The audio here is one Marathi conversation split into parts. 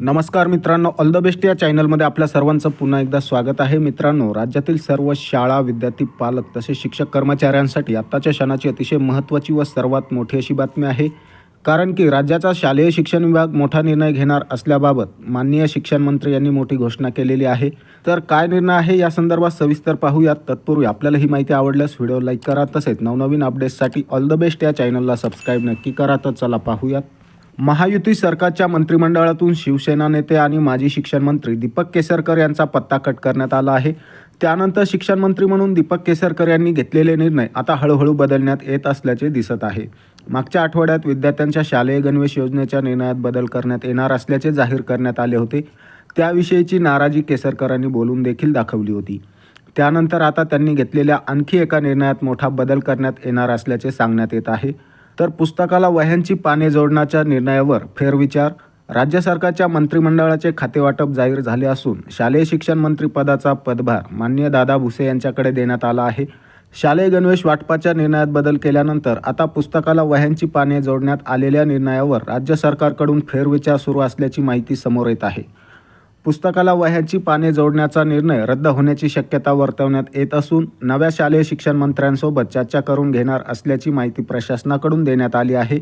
नमस्कार मित्रांनो ऑल द बेस्ट या चॅनलमध्ये आपल्या सर्वांचं पुन्हा एकदा स्वागत आहे. मित्रांनो राज्यातील सर्व शाळा विद्यार्थी पालक तसेच शिक्षक कर्मचाऱ्यांसाठी आत्ताच्या क्षणाची अतिशय महत्त्वाची व सर्वात मोठी अशी बातमी आहे. कारण की राज्याचा शालेय शिक्षण विभाग मोठा निर्णय घेणार असल्याबाबत माननीय शिक्षण मंत्री यांनी मोठी घोषणा केलेली आहे. तर काय निर्णय आहे या संदर्भात सविस्तर पाहूयात. तत्पूर्वी आपल्याला ही माहिती आवडल्यास व्हिडिओ लाईक करा तसेच नवनवीन अपडेट्ससाठी ऑल द बेस्ट या चॅनलला सबस्क्राईब नक्की करा. तर चला पाहूयात. महायुती सरकारच्या मंत्रिमंडळातून शिवसेना नेते आणि माजी शिक्षण मंत्री दीपक केसरकर यांचा पत्ता कट करण्यात आला आहे. त्यानंतर शिक्षण मंत्री म्हणून दीपक केसरकर यांनी घेतलेले निर्णय आता हळूहळू बदलण्यात येत असल्याचे दिसत आहे. मागच्या आठवड्यात विद्यार्थ्यांच्या शालेय गणवेश योजनेच्या निर्णयात बदल करण्यात येणार असल्याचे जाहीर करण्यात आले होते. त्याविषयीची नाराजी केसरकरांनी बोलून देखील दाखवली होती. त्यानंतर आता त्यांनी घेतलेल्या आणखी एका निर्णयात मोठा बदल करण्यात येणार असल्याचे सांगण्यात येत आहे. तर पुस्तकाला वह्यांची पाने जोडण्याच्या निर्णयावर फेरविचार. राज्य सरकारच्या मंत्रिमंडळाचे खातेवाटप जाहीर झाले असून शालेय शिक्षण मंत्रीपदाचा पदभार मान्य दादा भुसे यांच्याकडे देण्यात आला आहे. शालेय गणवेश वाटपाच्या निर्णयात बदल केल्यानंतर आता पुस्तकाला वह्यांची पाने जोडण्यात आलेल्या निर्णयावर राज्य सरकारकडून फेरविचार सुरू असल्याची माहिती समोर येत आहे. पुस्तकाला वह्याची पाने जोडण्याचा निर्णय रद्द होण्याची शक्यता वर्तवण्यात येत असून नव्या शालेय शिक्षण मंत्र्यांसोबत चर्चा करून घेणार असल्याची माहिती प्रशासनाकडून देण्यात आली आहे.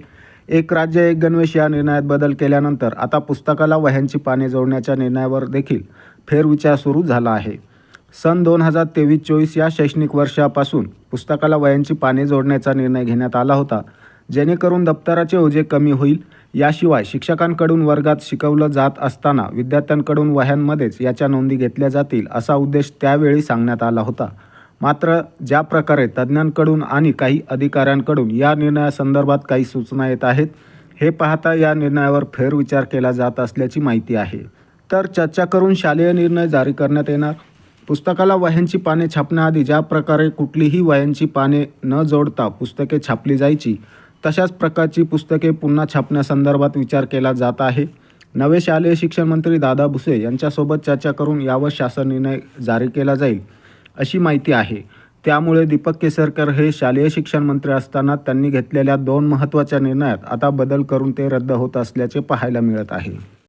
एक राज्य एक गणवेश या निर्णयात बदल केल्यानंतर आता पुस्तकाला वह्यांची पाने जोडण्याच्या निर्णयावर देखील फेरविचार सुरू झाला आहे. सन दोन हजार तेवीस चोवीस या शैक्षणिक वर्षापासून पुस्तकाला वह्यांची पाने जोडण्याचा निर्णय घेण्यात आला होता. जेणेकरून दप्तराचे ओझे कमी होईल. याशिवाय शिक्षकांकडून वर्गात शिकवलं जात असताना विद्यार्थ्यांकडून वह्यांमध्येच याच्या नोंदी घेतल्या जातील असा उद्देश त्यावेळी सांगण्यात आला होता. मात्र ज्या प्रकारे तज्ज्ञांकडून आणि काही अधिकाऱ्यांकडून या निर्णयासंदर्भात काही सूचना येत आहेत हे पाहता या निर्णयावर फेरविचार केला जात असल्याची माहिती आहे. तर चर्चा करून शालेय निर्णय जारी करण्यात येणार. पुस्तकाला वह्यांची पाने छापण्याआधी ज्या प्रकारे कुठलीही वह्यांची पाने न जोडता पुस्तके छापली जायची तशाच प्रकारची पुस्तके पुन्हा छापण्यासंदर्भात विचार केला जात आहे. नवे शालेय शिक्षण मंत्री दादा भुसे यांच्यासोबत चर्चा करून यावर शासन निर्णय जारी केला जाईल अशी माहिती आहे. त्यामुळे दीपक केसरकर हे शालेय शिक्षण मंत्री असताना त्यांनी घेतलेल्या दोन महत्त्वाच्या निर्णयात आता बदल करून ते रद्द होत असल्याचे पाहायला मिळत आहे.